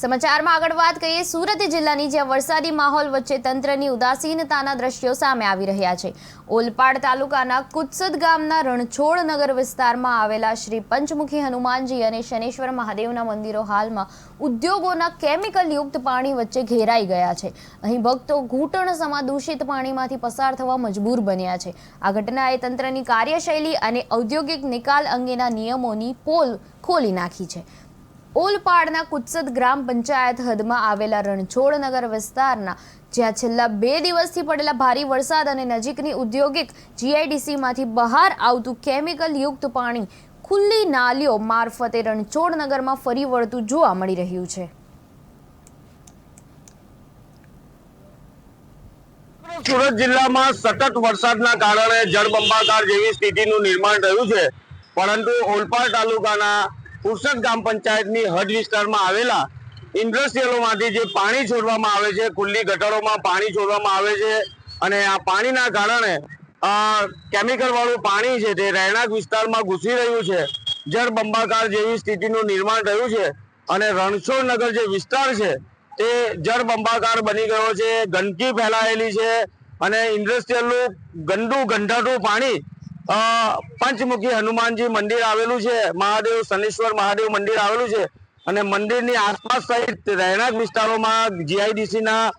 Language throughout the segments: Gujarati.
સમાચારમાં આગળ વાત કરીએ, સુરત જિલ્લાની જ્યાં વરસાદી માહોલ વચ્ચે તંત્રની ઉદાસીનતાના દ્રશ્યો સામે આવી રહ્યા છે. ઓલપાડ તાલુકાના કુત્સદ ગામના રણછોડ નગર વિસ્તારમાં આવેલા શ્રી પંચમુખી હનુમાનજી અને શનેશ્વર મહાદેવના મંદિરો હાલમાં ઉદ્યોગોના કેમિકલયુક્ત પાણી વચ્ચે ઘેરાઈ ગયા છે. અહીં ભક્તો ઘૂંટણ સમા દૂષિત પાણીમાંથી પસાર થવા મજબૂર બન્યા છે. આ ઘટનાએ તંત્રની કાર્યશૈલી અને ઔદ્યોગિક નિકાલ અંગેના નિયમોની પોલ ખોલી નાખી છે. ઓલપાડના કુત્સદ ગ્રામ પંચાયત હદમાં આવેલા રણછોડનગર વિસ્તારના, જ્યાં છેલ્લા બે દિવસથી પડેલા ભારે વરસાદ અને નજીકની ઔદ્યોગિક જીઆઈડીસીમાંથી બહાર આવતું કેમિકલ યુક્ત પાણી ખુલ્લી નાલીઓ મારફતે રણછોડનગરમાં ફરી વળતું જોવા મળી રહ્યું છે. સુરત જિલ્લામાં સતત વરસાદના કારણે જળબંબાકાર જેવી સ્થિતિનું નિર્માણ થયું છે. પરંતુ ઓલપાડ તાલુકાના પુરસદ ગ્રામ પંચાયતની હદ વિસ્તારમાં આવેલા ઇન્ડસ્ટ્રીયલોમાંથી જે પાણી છોડવામાં આવે છે, ખુલ્લી ગટરોમાં પાણી છોડવામાં આવે છે અને આ પાણીના કારણે કેમિકલવાળું પાણી છે તે રહેણાંક વિસ્તારમાં ઘૂસી રહ્યું છે. જળબંબાકાર જેવી સ્થિતિનું નિર્માણ થયું છે અને રણછોડનગર જે વિસ્તાર છે તે જળબંબાકાર બની ગયો છે, ગંદકી ફેલાયેલી છે અને ઇન્ડસ્ટ્રીયલનું ગંદુ ગંધાતું પાણી પંચમુખી હનુમાનજી મંદિર આવેલું છે, મહાદેવ શનેશ્વર મહાદેવ મંદિર આવેલું છે અને મંદિરની આસપાસ સહિત રહેણાંક વિસ્તારોમાં જીઆઈડીસી ના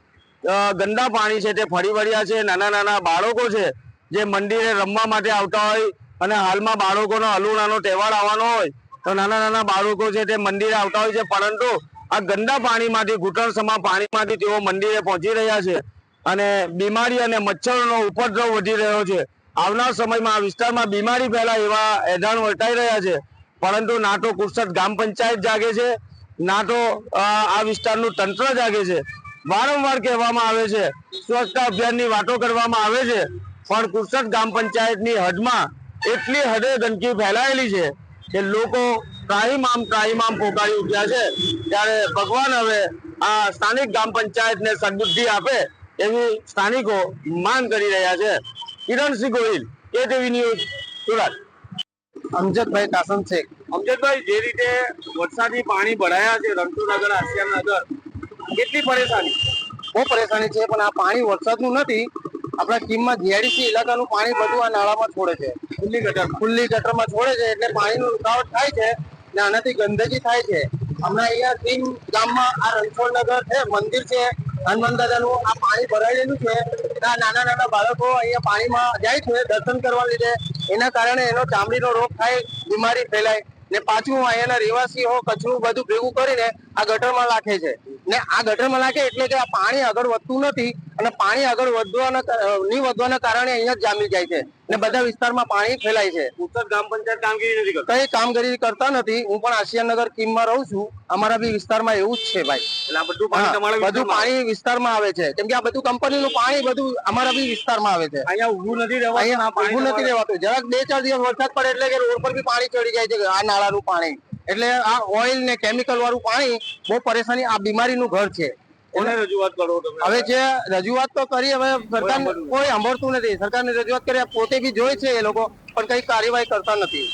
ગંદા પાણી છે તે ફરી વળ્યા છે, નાના નાના બાળકો છે જે મંદિરે રમવા માટે આવતા હોય અને હાલમાં બાળકોનો અલુણાનો તહેવાર આવવાનો હોય તો નાના નાના બાળકો છે તે મંદિરે આવતા હોય છે, પરંતુ આ ગંદા પાણીમાંથી ઘૂંટણ સમા પાણીમાંથી તેઓ મંદિરે પહોંચી રહ્યા છે અને બીમારી અને મચ્છરનો ઉપદ્રવ વધી રહ્યો છે. આવનાર સમયમાં આ વિસ્તારમાં બીમારી પહેલા એવા એધાણ વર્તાઈ રહ્યા છે. પરંતુ ના તો કુરસદ ગ્રામ પંચાયત જાગે છે. ના તો આ વિસ્તારનું તંત્ર જાગે છે. વારંવાર કહેવામાં આવે છે, સ્વચ્છતા અભિયાનની વાતો કરવામાં આવે છે. પણ કુરસદ ગ્રામ પંચાયતની હદમાં એટલી હદે ગંદકી ફેલાયેલી છે કે લોકો ત્રાહીમામ ત્રાહીમામ પોકારી ઉઠ્યા છે. ત્યારે ભગવાન હવે આ સ્થાનિક ગ્રામ પંચાયતને સદબુદ્ધિ આપે એવી સ્થાનિકો માંગ કરી રહ્યા છે. Kiransinh Gohil ATV news Surat. અમજદભાઈ Kasam Shaikh. અમજદભાઈ જે રીતે વરસાદી પાણી ભરાયા છે રણછોડનગર આસિયાનગર કેટલી પરેશાની? બહુ પરેશાની છે પણ આ પાણી વરસાદનું નથી. આપણા કીમમાં જીઆઈડીસી ઇલાકાનું પાણી બધું આ નાળામાં છોડે છે. ખુલ્લી ગટર. ખુલ્લી ગટરમાં છોડે છે એટલે પાણીનું રૂકાવટ થાય છે ને આનાથી ગંદકી થાય છે. હમણાં અહીંયા કીમ ગામમાં આ રણછોડ નગર છે મંદિર છે હનુમાન દાદાનું આ પાણી ભરાયેલું છે. આ નાના નાના બાળકો અહીંયા પાણીમાં જાય છે, દર્શન કરવા લીધે. એના કારણે એનો ચામડીનો રોગ થાય, બીમારી ફેલાય. ને પાછું અહીંયાના રહેવાસીઓ કચરું બધું ભેગું કરીને આ ગટરમાં નાખે છે. ને આ ગટરમાં નાખે એટલે કે આ પાણી આગળ વધતું નથી. અને પાણી આગળ વધવાના વધવાના કારણે અહીંયા જામી જાય છે. ને બધા વિસ્તારમાં પાણી ફેલાય છે. ઉત્તર ગ્રામ પંચાયત કામગીરી નથી કરતી? કઈ કામગીરી કરતા નથી. હું પણ આસિયાનગર કીમમાં રહું છું. અમારા બી વિસ્તારમાં એવું જ છે ભાઈ. એટલે આ બધું પાણી તમારા બધું વિસ્તારમાં આવે. પાણી વિસ્તારમાં આવે છે. કેમ કે આ બધું કંપનીનું પાણી બધું અમારા બી વિસ્તારમાં આવે છે. અહીંયા ઊભું નથી રહેવાતું અહીંયા ઊભું નથી રહેવાતું. જરાક બે ચાર દિવસ વરસાદ પડે એટલે કે રોડ પર બી પાણી ચડી જાય છે આ નાળાનું પાણી. એટલે આ ઓઇલ ને કેમિકલ વાળું પાણી બહુ પરેશાની આ બીમારીનું ઘર છે. કોને રજૂઆત કરો તમે? હવે જે રજૂઆત તો કરી હવે સરકાર કોઈ સાંભળતું નથી. સરકારને રજૂઆત કરી પોતે બી જોઈ છે એ લોકો પણ કઈ કાર્યવાહી કરતા નથી.